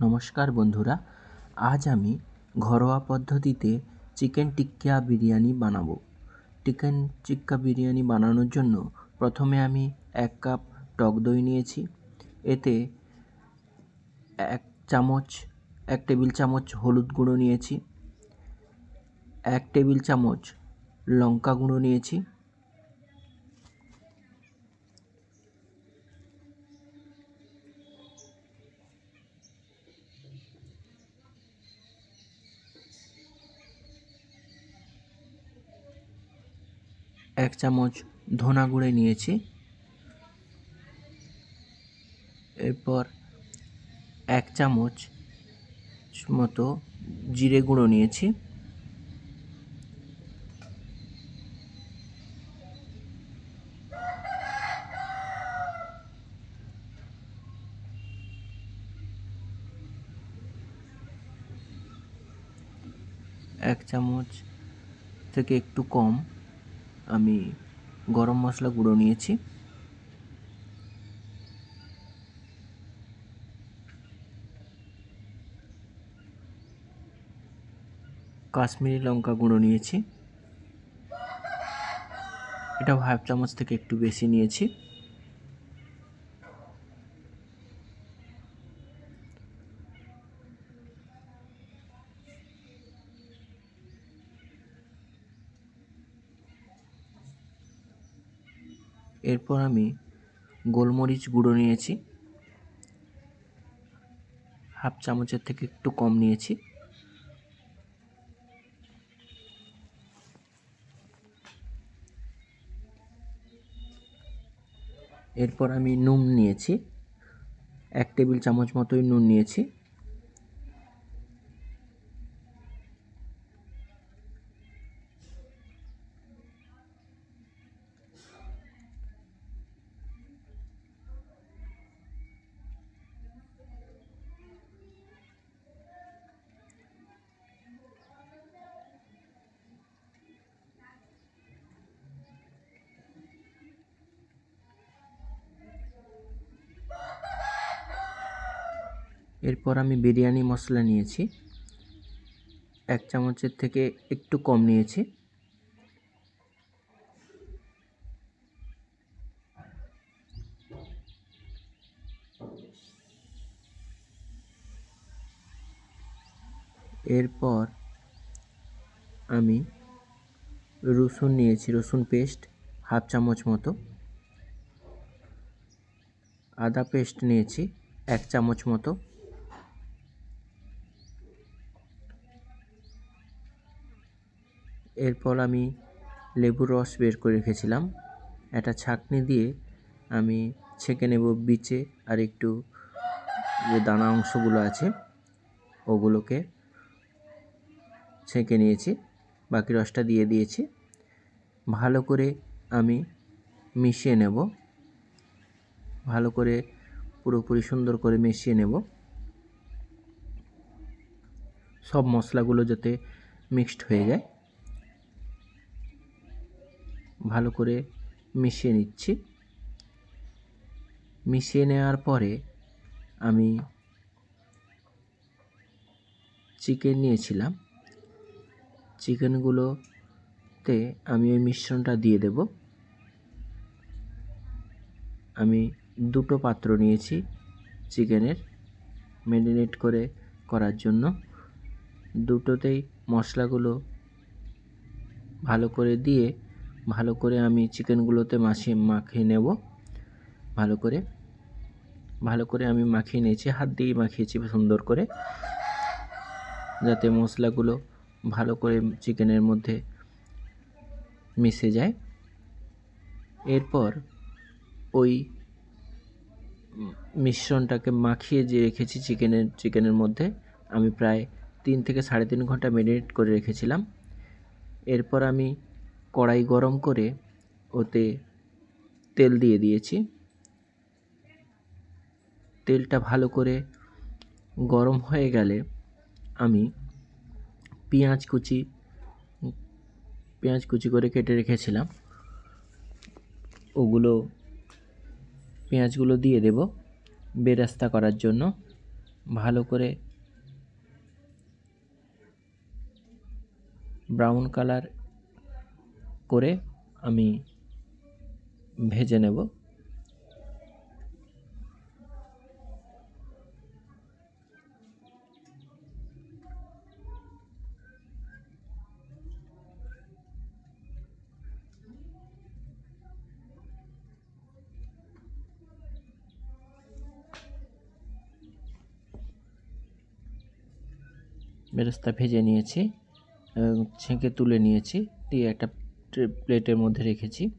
নমস্কার বন্ধুরা, আজ আমি ঘরোয়া পদ্ধতিতে চিকেন টিক্কা বিরিয়ানি বানাবো। চিকেন টিক্কা বিরিয়ানি বানানোর জন্য প্রথমে আমি এক কাপ টক দই নিয়েছি। এতে এক চামচ, এক টেবিল চামচ হলুদ গুঁড়ো নিয়েছি। এক টেবিল চামচ লঙ্কা গুঁড়ো নিয়েছি। এক চামচ ধনা গুঁড়ে নিয়েছি। এরপর এক চামচ মতো জিরে গুঁড়ো নিয়েছি। এক চামচ থেকে একটু কম। আমি গরম মশলা গুঁড়ো নিয়েছি। কাশ্মীরি লঙ্কা গুঁড়ো নিয়েছি। এটা হাফ চামচ থেকে একটু বেশি নিয়েছি। এরপর আমি গোলমরিচ গুঁড়ো নিয়েছি। হাফ চামচের থেকে একটু কম নিয়েছি। এরপর আমি নুন নিয়েছি। এক টেবিল চামচ মতোই নুন নিয়েছি। এরপর আমি বিরিয়ানি মশলা নিয়েছি। এক চামচের থেকে একটু কম নিয়েছি। এরপর আমি রসুন নিয়েছি, রসুন পেস্ট হাফ চামচ মতো। আদা পেস্ট নিয়েছি এক চামচ মতো। এরপর আমি লেবুর রস বের করে রেখেছিলাম। একটা ছাঁকনি দিয়ে আমি ছেঁকে নেব বিচে আর একটু যে দানা অংশগুলো আছে, ওগুলোকে ছেঁকে নিয়েছি। বাকি রসটা দিয়ে দিয়েছি। ভালো করে আমি মিশিয়ে নেব। ভালো করে পুরোপুরি সুন্দর করে মিশিয়ে নেব। সব মশলাগুলো যাতে মিক্সড হয়ে যায়। ভালো করে মিশিয়ে নিচ্ছি। মিশিয়ে নেওয়ার পরে আমি চিকেন নিয়েছিলাম। চিকেনগুলোতে আমি ওই মিশ্রণটা দিয়ে দেব। আমি দুটো পাত্র নিয়েছি চিকেনের ম্যারিনেট করে করার জন্য। দুটোতেই মশলাগুলো ভালো করে দিয়ে ভালো করে আমি চিকেনগুলোতে মাখিয়ে মাখিয়ে নেব। ভালো করে। ভালো করে আমি মাখিয়ে নিয়েছি, হাত দিয়েই মাখিয়েছি সুন্দর করে। যাতে মশলাগুলো ভালো করে চিকেনের মধ্যে মিশে যায়। এরপর ওই মিশ্রণটাকে মাখিয়ে যে রেখেছি চিকেনের চিকেনের মধ্যে, আমি প্রায় তিন থেকে সাড়ে তিন ঘণ্টা ম্যারিনেট করে রেখেছিলাম। এরপর আমি কড়াই গরম করে ওতে তেল দিয়ে দিয়েছি। তেলটা ভালো করে গরম হয়ে গেলে আমি পেঁয়াজ কুচি পেঁয়াজ কুচি করে কেটে রেখেছিলাম। ওগুলো, পেঁয়াজগুলো দিয়ে দেব বেরাস্তা করার জন্য। ভালো করে ব্রাউন কালার করে আমি ভেজে নেব। বেরেস্তা ভেজে নিয়েছি ছেঁকে তুলে নিয়েছি দিয়ে একটা প্লেটের মধ্যে রেখেছি।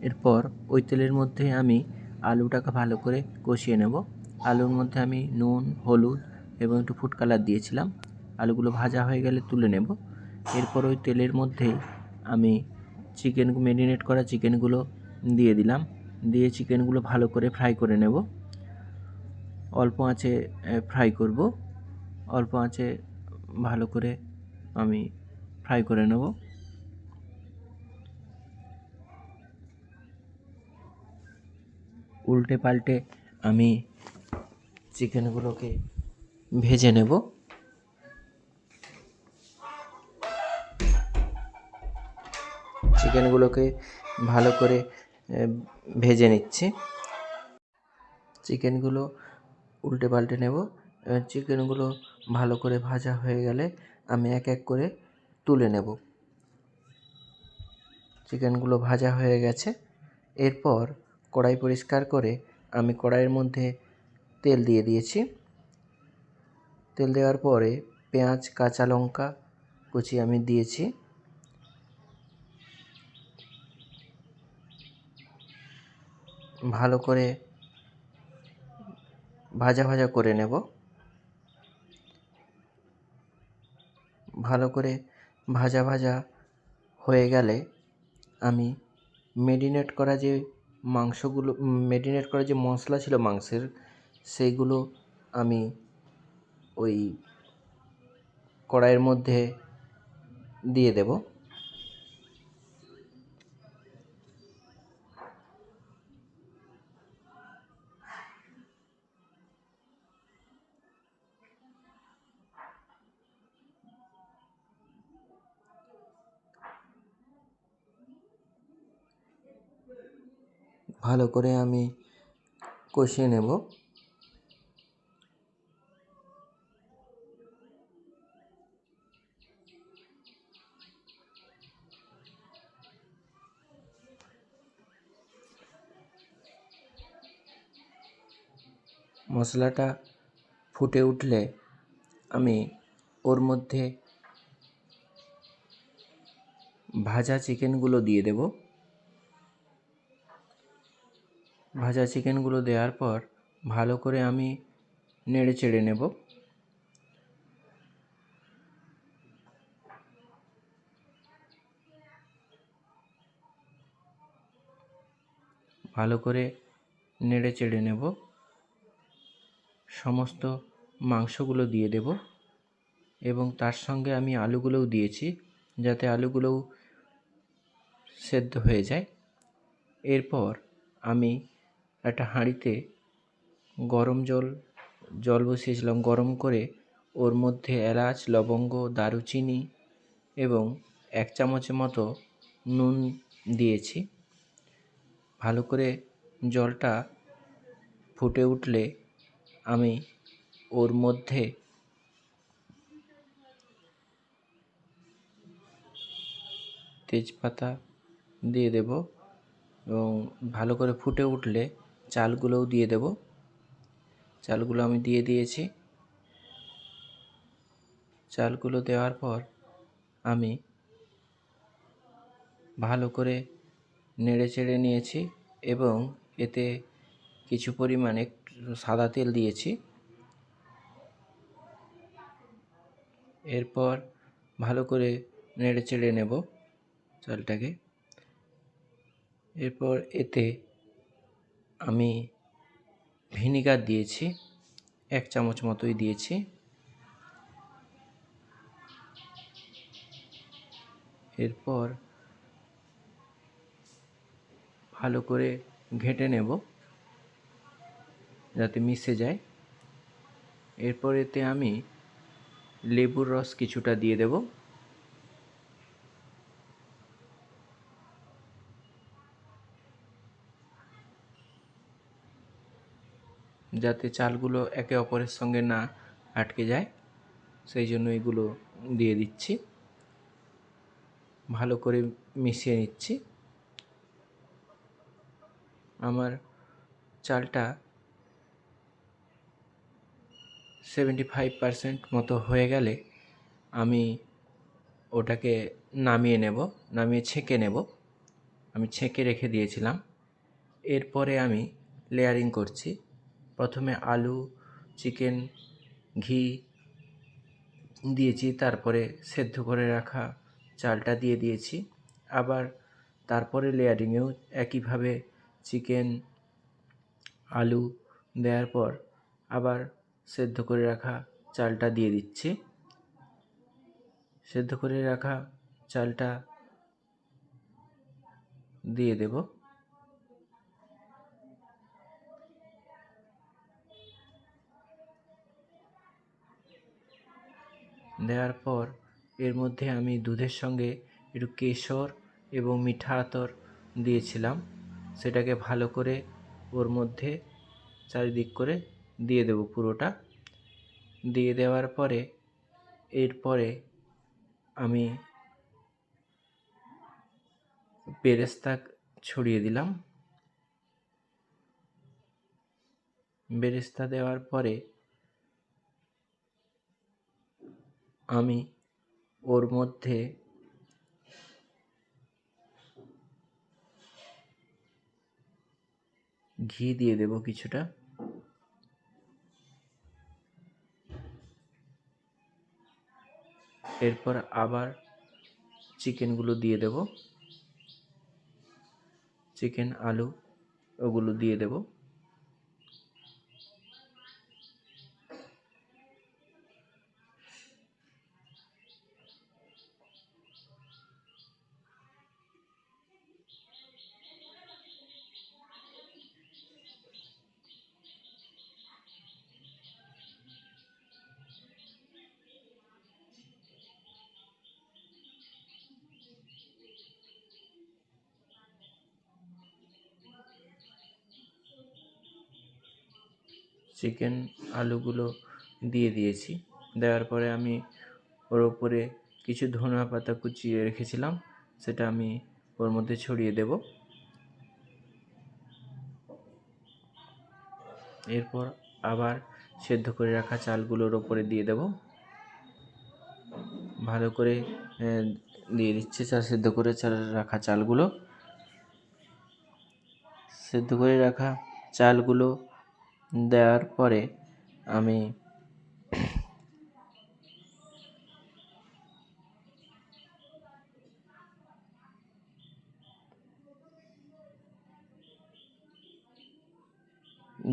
এরপর ওই তেলের মধ্যে আমি আলুটাকে ভালো করে কষিয়ে নেব। আলুর মধ্যে আমি নুন, হলুদ এবং একটু ফুড কালার দিয়েছিলাম। আলুগুলো ভাজা হয়ে গেলে তুলে নেব। এরপর ওই তেলের মধ্যেই আমি চিকেন ম্যারিনেট করা চিকেনগুলো দিয়ে দিলাম। দিয়ে চিকেনগুলো ভালো করে ফ্রাই করে নেব। অল্প আঁচে ফ্রাই করব। অল্প আঁচে ভালো করে আমি ফ্রাই করে নেব। উল্টে পাল্টে আমি চিকেনগুলোকে ভেজে নেব। চিকেনগুলোকে ভালো করে ভেজে নিচ্ছি। চিকেনগুলো উল্টে পাল্টে নেব। চিকেনগুলো ভালো করে ভাজা হয়ে গেলে আমি এক এক করে তুলে নেব। চিকেনগুলো ভাজা হয়ে গেছে। এরপর কড়াই পরিষ্কার করে আমি কড়াইয়ের মধ্যে তেল দিয়ে দিয়েছি। তেল দেওয়ার পরে পেঁয়াজ, কাঁচা লঙ্কা কুচি আমি দিয়েছি। ভালো করে ভাজা ভাজা করে নেব। ভালো করে ভাজা ভাজা হয়ে গেলে আমি মেরিনেট করা যে মাংসগুলো মেরিনেট করা যে মশলা ছিল মাংসের, সেইগুলো আমি ওই কড়াইয়ের মধ্যে দিয়ে দেব। ভালো করে আমি কষিয়ে নেব। মশলাটা ফুটে উঠলে আমি ওর মধ্যে ভাজা চিকেনগুলো দিয়ে দেব। ভাজা চিকেনগুলো দেওয়ার পর ভালো করে আমি নেড়ে চেড়ে নেব। ভালো করে নেড়ে চেড়ে নেব। সমস্ত মাংসগুলো দিয়ে দেব এবং তার সঙ্গে আমি আলুগুলোও দিয়েছি যাতে আলুগুলোও সেদ্ধ হয়ে যায়। এরপর আমি একটা হাঁড়িতে গরম জল জল বসিয়েছিলাম। গরম করে ওর মধ্যে এলাচ, লবঙ্গ, দারুচিনি এবং এক চামচের মতো নুন দিয়েছি। ভালো করে জলটা ফুটে উঠলে আমি ওর মধ্যে তেজপাতা দিয়ে দেব এবং ভালো করে ফুটে উঠলে চালগুলোও দিয়ে দেব। চালগুলো আমি দিয়ে দিয়েছি। চালগুলো দেওয়ার পর আমি ভালো করে নেড়ে চেড়ে নিয়েছি এবং এতে কিছু পরিমাণে সাদা তেল দিয়েছি। এরপর ভালো করে নেড়ে চেড়ে নেব চালটাকে। এরপর এতে আমি ভিনিগার দিয়েছি, এক চামচ মতোই দিয়েছি। এরপর ভালো করে ঘেঁটে নেব, যাতে মিশে যায়। এরপর এতে আমি লেবুর রস কিছুটা দিয়ে দেব। যাতে চালগুলো একে অপরের সঙ্গে না আটকে যায়। সেই জন্য এগুলো দিয়ে দিচ্ছি। ভালো করে মিশিয়ে নিচ্ছি। আমার চালটা সেভেন্টি ফাইভ পারসেন্ট মতো হয়ে গেলে আমি ওটাকে নামিয়ে নেব, নামিয়ে ছেঁকে নেব। আমি ছেঁকে রেখে দিয়েছিলাম। এরপরে আমি লেয়ারিং করছি। প্রথমে আলু, চিকেন, ঘি দিয়েছি, তারপরে সেদ্ধ করে রাখা চালটা দিয়ে দিয়েছি। আবার তারপরে লেয়ারিংয়েও একইভাবে চিকেন, আলু দেওয়ার পর আবার সেদ্ধ করে রাখা চালটা দিয়ে দিচ্ছি। সেদ্ধ করে রাখা চালটা দিয়ে দেব। দেওয়ার পর এর মধ্যে আমি দুধের সঙ্গে একটু কেশর এবং মিঠা আতর দিয়েছিলাম। সেটাকে ভালো করে ওর মধ্যে চারিদিক করে দিয়ে দেবো পুরোটা। দিয়ে দেওয়ার পরে এরপরে আমি বেরেস্তা ছড়িয়ে দিলাম। বেরেস্তা দেওয়ার পরে আমি ওর মধ্যে ঘি দিয়ে দেব কিছুটা। এরপর আবার চিকেনগুলো দিয়ে দেব। চিকেন, আলু, ওগুলো দিয়ে দেব। চিকেন আলুগুলো দিয়ে দিয়েছি। দেওয়ার পরে আমি ওর ওপরে কিছু ধনিয়া পাতা কুচিয়ে রেখেছিলাম, সেটা আমি ওর মধ্যে ছড়িয়ে দেব। এরপর আবার সেদ্ধ করে রাখা চালগুলোর ওপরে দিয়ে দেব। ভালো করে দিয়ে দিচ্ছে চা, সেদ্ধ করে চাল রাখা চালগুলো। সেদ্ধ করে রাখা চালগুলো দেওয়ার পরে আমি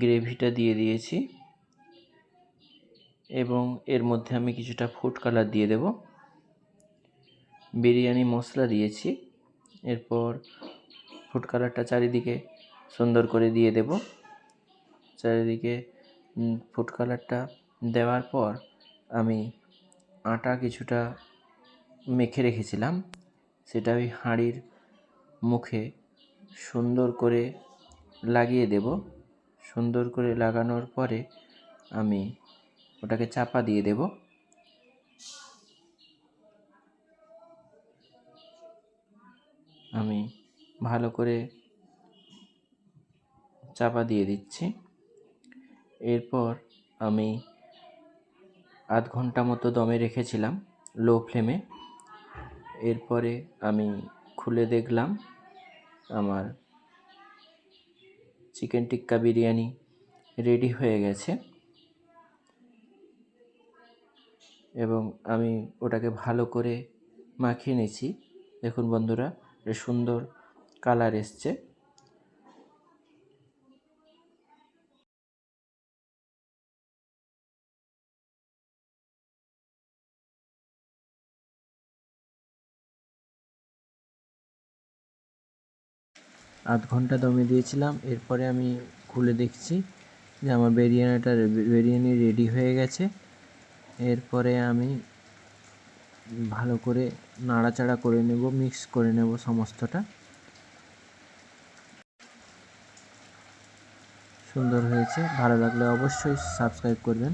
গ্রেভিটা দিয়ে দিয়েছি এবং এর মধ্যে আমি কিছুটা ফুড কালার দিয়ে দেব। বিরিয়ানি মশলা দিয়েছি, এরপর ফুড কালারটা চারিদিকে সুন্দর করে দিয়ে দেব। চারিদিকে ফুড কালারটা দেওয়ার পর আমি আটা কিছুটা মেখে রেখেছিলাম। সেটা ওই হাঁড়ির মুখে সুন্দর করে লাগিয়ে দেব। সুন্দর করে লাগানোর পরে আমি ওটাকে চাপা দিয়ে দেব। আমি ভালো করে চাপা দিয়ে দিচ্ছি। এরপর আমি আধ ঘণ্টা মতো দমে রেখেছিলাম, লো ফ্লেমে। এরপরে আমি খুলে দেখলাম আমার চিকেন টিক্কা বিরিয়ানি রেডি হয়ে গেছে এবং আমি ওটাকে ভালো করে মাখিয়ে নিয়েছি। দেখুন বন্ধুরা সুন্দর কালার এসছে। আধ ঘণ্টা দমে দিয়েছিলাম। এরপরে আমি খুলে দেখছি যে আমার বিরিয়ানিটা বিরিয়ানি রেডি হয়ে গেছে। এরপরে আমি ভালো করে নাড়াচাড়া করে নেব মিক্স করে নেব সমস্তটা। সুন্দর হয়েছে, ভালো লাগলে অবশ্যই সাবস্ক্রাইব করবেন।